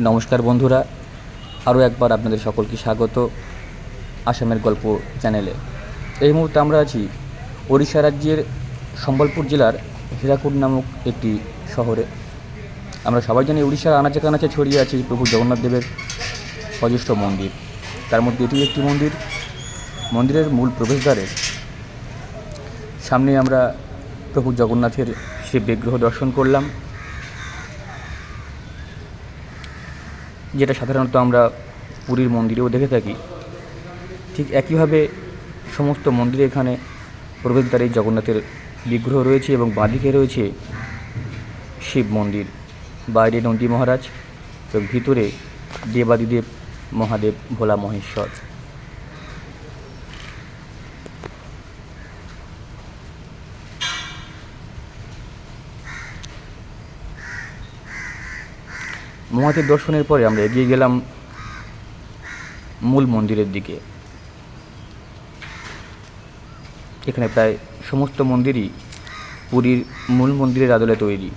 নমস্কার বন্ধুরা, আরও একবার আপনাদের সকলকে স্বাগত আসামের গল্প চ্যানেলে। এই মুহূর্তে আমরা আছি ওড়িশা রাজ্যের সম্বলপুর জেলার হীরাকুদ নামক একটি শহরে। আমরা সবাই জানি উড়িষ্যার আনাচে কানাচে ছড়িয়ে আছে প্রভু জগন্নাথ দেবের অজস্র মন্দির। তার মধ্যে এটি একটি মন্দির। মন্দিরের মূল প্রবেশদ্বারে সামনে আমরা প্রভু জগন্নাথের সে বিগ্রহ দর্শন করলাম। যেটা সাধারণত আমরা পুরীর মন্দিরেও দেখে থাকি, ঠিক একইভাবে সমস্ত মন্দিরে এখানে প্রবেশদ্বারে জগন্নাথের বিগ্রহ রয়েছে এবং বাঁদিকে রয়েছে শিব মন্দির। বাইরে নন্দী মহারাজ এবং ভিতরে দেবাদিদেব, মহাদেব, ভোলা মহেশ্বর। মহাদেব দর্শনের পরে আমরা এগিয়ে গেলাম মূল মন্দিরের দিকে। এখানে প্রায় সমস্ত মন্দিরই পুরীর মূল মন্দিরের আদলে তৈরি।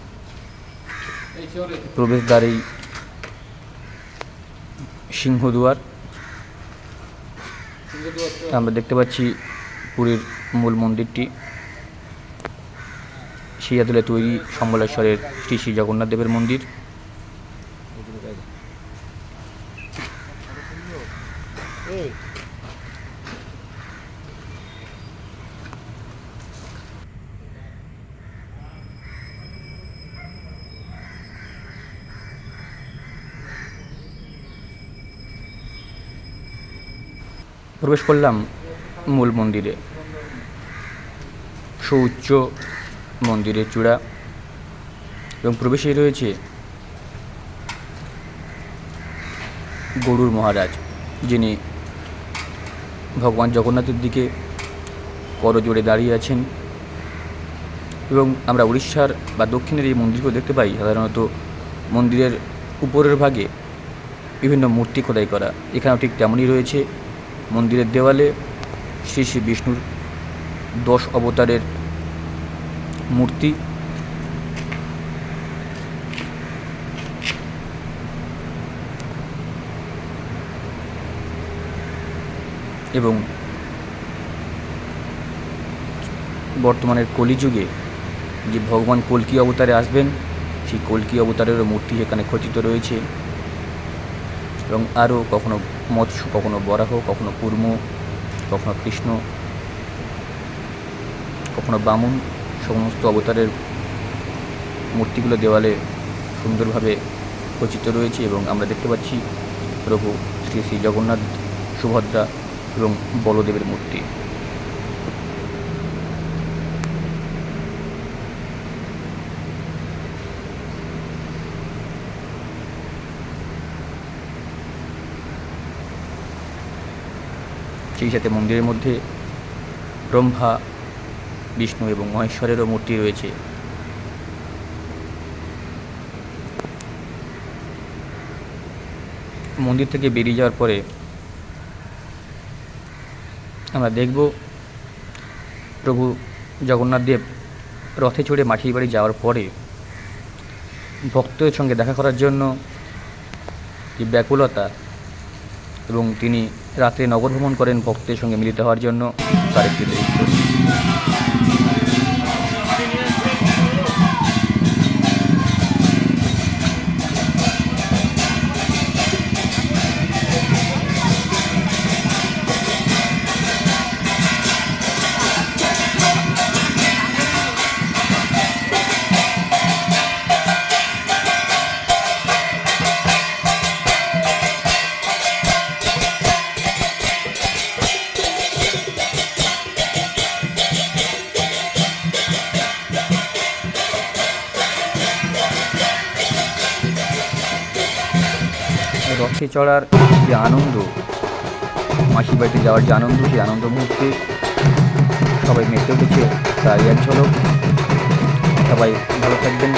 প্রবেশদ্বারেই সিংহদুয়ার। আমরা দেখতে পাচ্ছি পুরীর মূল মন্দিরটি। সেই আদলে তৈরি সম্বলেশ্বরের শ্রী শ্রী জগন্নাথ দেবের মন্দির। প্রবেশ করলাম মূল মন্দিরে। সুউচ্চ মন্দিরের চূড়া এবং প্রবেশেই রয়েছে গরুর মহারাজ যিনি ভগবান জগন্নাথের দিকে করজোড়ে দাঁড়িয়ে আছেন। এবং আমরা উড়িষ্যার বা দক্ষিণের এই মন্দিরকেও দেখতে পাই, সাধারণত মন্দিরের উপরের ভাগে বিভিন্ন মূর্তি খোদাই করা। এখানেও ঠিক তেমনই রয়েছে। মন্দিরের দেওয়ালে শ্রী শ্রী বিষ্ণুর দশ অবতারের মূর্তি। এবং বর্তমানের কলিযুগে যে ভগবান কল্কি অবতারে আসবেন, সেই কল্কি অবতারেরও মূর্তি এখানে খচিত রয়েছে। এবং আরও কখনো মৎস্য, কখনো বরাহ, কখনো কুর্ম, কখনো কৃষ্ণ, কখনো বামুন, সমস্ত অবতারের মূর্তিগুলো দেওয়ালে সুন্দরভাবে খচিত রয়েছে এবং আমরা দেখতে পাচ্ছি প্রভু শ্রী শ্রী জগন্নাথ সুভদ্রা এবং বলদেবের মূর্তি। সেই সাথে মন্দিরের মধ্যে ব্রহ্মা, বিষ্ণু এবং মহেশ্বরেরও মূর্তি রয়েছে। মন্দির থেকে বেরিয়ে যাওয়ার পরে আমরা দেখব। প্রভু জগন্নাথ দেব রথে চড়ে মাটির বাড়ি যাওয়ার পরে ভক্তদের সঙ্গে দেখা করার জন্য যে ব্যাকুলতা এবং তিনি রাত্রে নগর ভ্রমণ করেন ভক্তের সঙ্গে মিলিত হওয়ার জন্য তার একটি দৃশ্য চড়ার যে আনন্দ, মাসির বাড়িতে যাওয়ার যে আনন্দ, সেই আনন্দ মুহূর্তে সবাই মেতে উঠেছে। তাই এক ঝলক। সবাই ভালো থাকবেন।